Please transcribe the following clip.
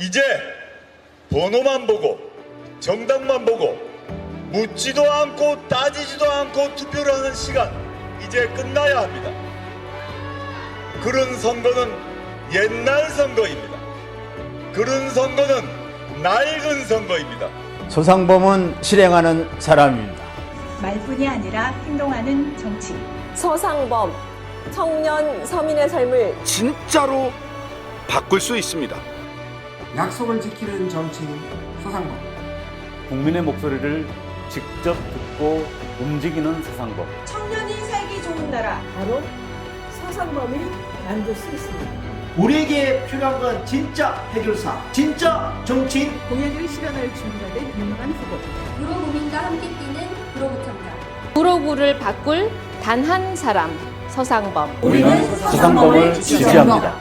이제 번호만 보고 정당만 보고 묻지도 않고 따지지도 않고 투표를 하는 시간 이제 끝나야 합니다. 그런 선거는 옛날 선거입니다. 그런 선거는 낡은 선거입니다. 소상범은 실행하는 사람입니다. 말뿐이 아니라 행동하는 정치. 서상범, 청년 서민의 삶을 진짜로 바꿀 수 있습니다. 약속을 지키는 정치인 소상범 국민의 목소리를 직접 듣고 움직이는 서상법. 청년이 살기 좋은 나라 바로 서상범이 만들 수 있습니다. 우리에게 필요한 건 진짜 해결사, 진짜 정치인 공약을 실현할 준비가 된 유능한 후보. 구로구민과 함께 뛰는 구로구청장. 구로구를 바꿀 단 한 사람 서상범. 우리는 서상범을 지지합니다.